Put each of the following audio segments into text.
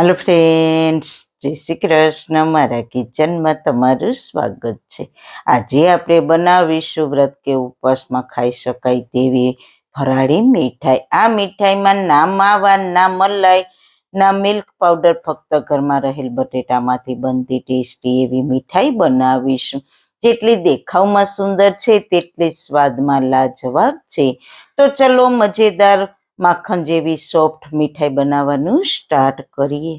Hello friends જય શ્રી કૃષ્ણ. મારા કિચનમાં તમારું સ્વાગત છે. આજે આપણે બનાવીશું વ્રત કે ઉપવાસમાં ખાઈ શકાય તેવી ફરાળી મીઠાઈ. આ મીઠાઈમાં ના માવા, ના મલાઈ, ના મિલ્ક પાવડર ફક્ત ઘરમાં રહેલ બટેટામાંથી બનતી ટેસ્ટી એવી મીઠાઈ બનાવીશું. જેટલી દેખાવમાં સુંદર છે, તેટલી સ્વાદમાં લાજવાબ છે. તો ચલો મજેદાર માખણ જેવી સોફ્ટ મીઠાઈ બનાવવાનું સ્ટાર્ટ કરીએ.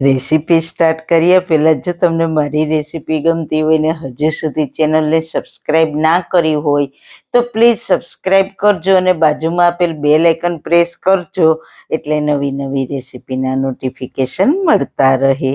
રેસીપી સ્ટાર્ટ કરીએ. પહેલાં જો તમને મારી રેસીપી ગમતી હોય ને હજુ સુધી ચેનલને સબસ્ક્રાઈબ ના કરી હોય, તો પ્લીઝ સબસ્ક્રાઈબ કરજો અને બાજુમાં આપેલ બે લાઇકન પ્રેસ કરજો, એટલે નવી નવી રેસીપીના નોટિફિકેશન મળતા રહે.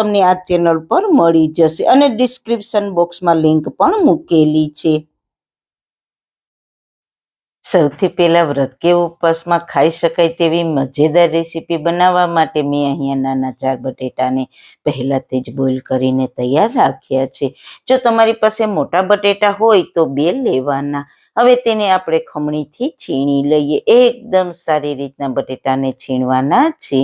તમને આ ચેનલ પર મળી જશે અને ડિસ્ક્રિપ્શન બોક્સમાં લિંક પણ મૂકેલી છે. સૌથી પહેલા વ્રત કે ઉપવાસમાં ખાઈ શકાય તેવી મજેદાર રેસીપી બનાવવા માટે મેં અહીંયા નાના ચાર બટેટાને પહેલાથી જ બોઇલ કરીને તૈયાર રાખ્યા છે. જો તમારી પાસે મોટા બટેટા હોય તો બે લેવાના. હવે તેને આપણે ખમણીથી છીણી લઈએ. એકદમ સારી રીતના બટેટાને છીણવાના છે.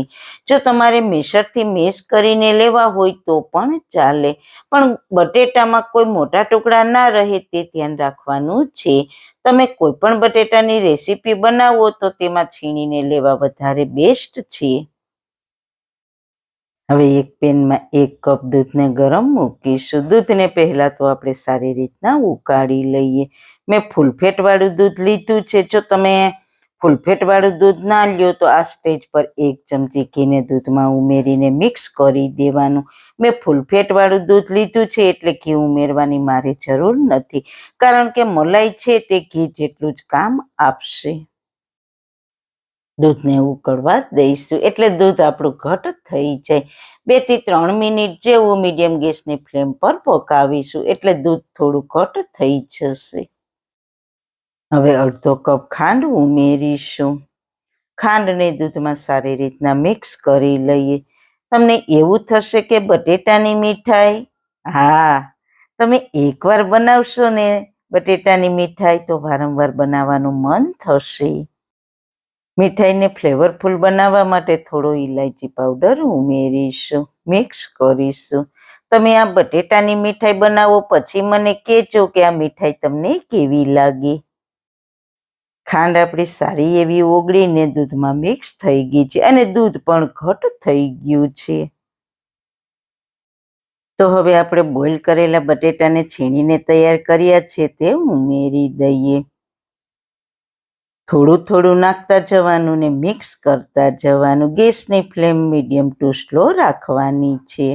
જો તમારે મેસરથી મેશ કરીને લેવા હોય તો પણ ચાલે. પણ બટેટામાં કોઈ મોટા ટુકડા ના રહે તે ધ્યાન રાખવાનું છે. તમે કોઈ પણ બટેટાની રેસીપી બનાવો તો તેમાં છીણીને લેવા વધારે બેસ્ટ છે. હવે એક પેનમાં એક કપ દૂધને ગરમ મૂકીશું. દૂધને પહેલાં તો આપણે સારી રીતના ઉકાળી લઈએ. મેં ફૂલફેટવાળું દૂધ લીધું છે. જો તમે ફૂલફેટવાળું દૂધ ના લ્યો તો આ સ્ટેજ પર એક ચમચી ઘીને દૂધમાં ઉમેરીને મિક્સ કરી દેવાનું. મેં ફૂલફેટવાળું દૂધ લીધું છે એટલે ઘી ઉમેરવાની મારે જરૂર નથી. કારણ કે મલાઈ છે તે ઘી જેટલું જ કામ આપશે. દૂધને ઉકળવા દઈશું એટલે દૂધ આપણું ઘટ થઈ જાય. બેથી ત્રણ મિનિટ જેવું મીડિયમ ગેસની ફ્લેમ પર પકાવીશું એટલે દૂધ થોડું ઘટ થઈ જશે. હવે અડધો કપ ખાંડ ઉમેરીશું. ખાંડને દૂધમાં સારી રીતના મિક્સ કરી લઈએ. તમને એવું થશે કે બટેટાની મીઠાઈ, હા, તમે એકવાર બનાવશો ને બટેટાની મીઠાઈ તો વારંવાર બનાવવાનું મન થશે. મીઠાઈને ફ્લેવરફુલ બનાવવા માટે થોડો ઇલાયચી પાવડર ઉમેરીશું, મિક્સ કરીશું. તમે આ બટેટાની મીઠાઈ બનાવો, પછી મને કહેજો કે આ મીઠાઈ તમને કેવી લાગી. ખાંડ આપણી સારી એવી ઓગળીને દૂધમાં મિક્સ થઈ ગઈ છે અને દૂધ પણ ઘટ થઈ ગયું છે. તો હવે આપણે બોઇલ કરેલા બટેટાને છીણીને તૈયાર કર્યા છે તે ઉમેરી દઈએ. થોડું થોડું નાખતા જવાનું ને મિક્સ કરતા જવાનું. ગેસની ફ્લેમ મીડિયમ ટુ સ્લો રાખવાની છે.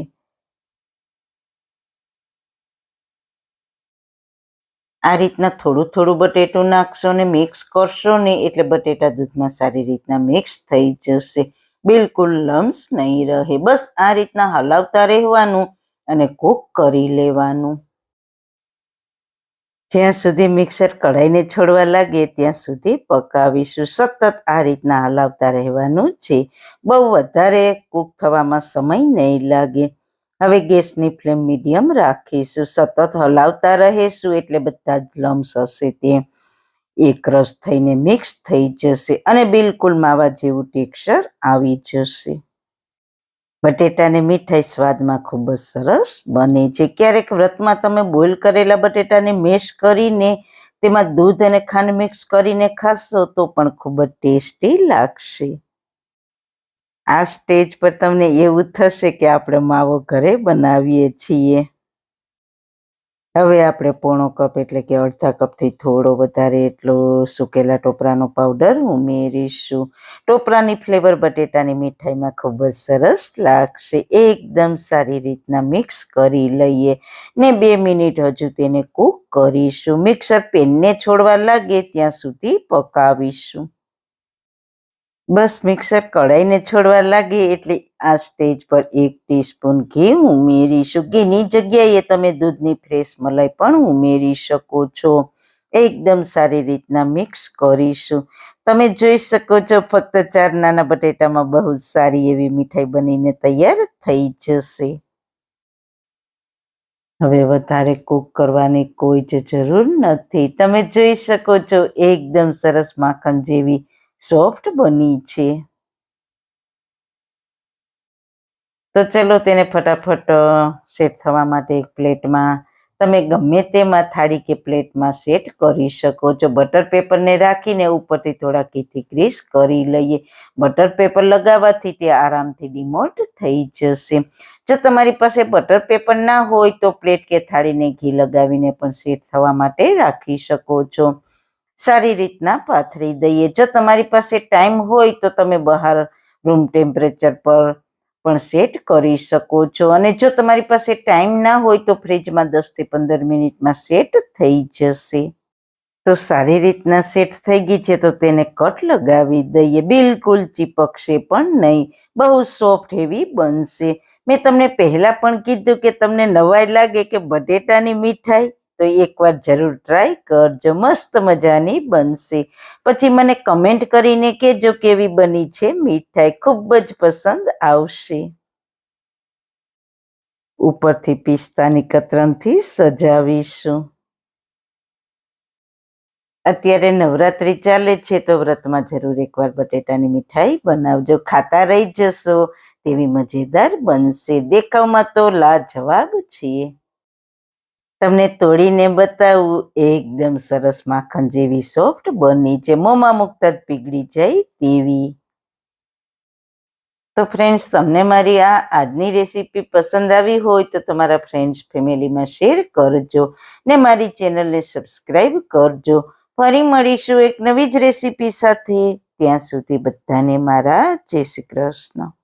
આ રીતના થોડું થોડું બટેટું નાખશો ને મિક્સ કરશો ને એટલે બટેટા દૂધમાં સારી રીતના મિક્સ થઈ જશે. બિલકુલ લમ્સ નહીં રહે. બસ આ રીતના હલાવતા રહેવાનું અને કૂક કરી લેવાનું. જ્યાં સુધી મિક્સર કઢાઈને છોડવા લાગે ત્યાં સુધી પકાવીશું. સતત આ રીતના હલાવતા રહેવાનું છે. બહુ વધારે કૂક થવામાં સમય નહીં લાગે. હવે ગેસની ફ્લેમ મીડિયમ રાખીશું. સતત હલાવતા રહીશું એટલે બધા જ લમ્સ હશે તે એકરસ થઈને મિક્સ થઈ જશે અને બિલકુલ માવા જેવું ટેક્સચર આવી જશે. બટેટાની મીઠાઈ સ્વાદમાં ખૂબ જ સરસ બને છે. ક્યારેક વ્રતમાં તમે બોઇલ કરેલા બટેટાને મેશ કરીને તેમાં દૂધ અને ખાંડ મિક્સ કરીને ખાશો તો પણ ખૂબ જ ટેસ્ટી લાગશે. આ સ્ટેજ પર તમને એવું થશે કે આપણે માવો ઘરે બનાવીએ છીએ. હવે આપણે પોણો કપ એટલે કે અડધા કપથી થોડો વધારે એટલો સુકેલા ટોપરાનો પાવડર ઉમેરીશું. ટોપરાની ફ્લેવર બટેટાની મીઠાઈમાં ખૂબ જ સરસ લાગશે. એકદમ સારી રીતના મિક્સ કરી લઈએ ને બે મિનિટ હજુ તેને કૂક કરીશું. મિક્સર પેનને છોડવા લાગે ત્યાં સુધી પકાવીશું. બસ મિક્સર કઢાઈને છોડવા લાગે એટલે આ સ્ટેજ પર એક ટીસ્પૂન ઘી ઉમેરીશું ઘીની જગ્યાએ તમે દૂધની ફ્રેશ મલાઈ પણ ઉમેરી શકો છો. એકદમ સારી રીતના મિક્સ કરીશું. તમે જોઈ શકો છો, ફક્ત ચાર નાના બટેટામાં બહુ સારી એવી મીઠાઈ બનીને તૈયાર થઈ જશે. હવે વધારે કૂક કરવાની કોઈ જ જરૂર નથી. તમે જોઈ શકો છો, એકદમ સરસ માખણ જેવી સોફ્ટ બની છે. તો ચલો તેને ફટાફટ સેટ થવા માટે એક પ્લેટમાં, તમે ગમે તેમાં થાળી કે પ્લેટમાં સેટ કરી શકો. છો બટર પેપરને રાખીને ઉપરથી થોડા કીથી ક્રીસ કરી લઈએ. બટર પેપર લગાવવાથી તે આરામથી ડિમોલ્ટ થઈ જશે. જો તમારી પાસે બટર પેપર ના હોય તો પ્લેટ કે થાળીને ઘી લગાવીને પણ સેટ થવા માટે રાખી શકો છો. સારી રીતના પાથરી દઈએ. જો તમારી પાસે ટાઈમ હોય તો તમે બહાર રૂમ ટેમ્પરેચર પર પણ સેટ કરી શકો છો. અને જો તમારી પાસે ટાઈમ ના હોય તો ફ્રીજમાં દસથી પંદર મિનિટમાં સેટ થઈ જશે. તો સારી રીતના સેટ થઈ ગઈ છે તો તેને કટ લગાવી દઈએ. બિલકુલ ચીપકશે પણ નહીં. બહુ સોફ્ટ એવી બનશે. મેં તમને પહેલાં પણ કીધું કે તમને નવાઈ લાગે કે બટેટાની મીઠાઈ? તો એકવાર જરૂર ટ્રાય કરજો. મસ્ત મજાની બનશે. પછી મને કમેન્ટ કરીને કહેજો કેવી બની છે મીઠાઈ. ખૂબ જ પસંદ આવશે. ઉપરથી પિસ્તાની કતરણથી સજાવીશું. અત્યારે નવરાત્રિ ચાલે છે તો વ્રતમાં જરૂર એકવાર બટેટાની મીઠાઈ બનાવજો. ખાતા રહી જશો. તેવી મજેદાર બનશે. દેખાવમાં તો લાજવાબ છીએ. તમને તોડીને બતાવું, એકદમ સરસ માખણ જેવી સોફ્ટ બની છે. મોંમાં મૂકતા જ પીગળી જાય તેવી. તો ફ્રેન્ડ્સ તમને મારી આ આજની રેસીપી પસંદ આવી હોય તો તમારા ફ્રેન્ડ્સ ફેમિલીમાં શેર કરજો ને મારી ચેનલને સબસ્ક્રાઈબ કરજો. ફરી મળીશું એક નવી જ રેસીપી સાથે. ત્યાં સુધી બધાને મારા જય શ્રી કૃષ્ણ.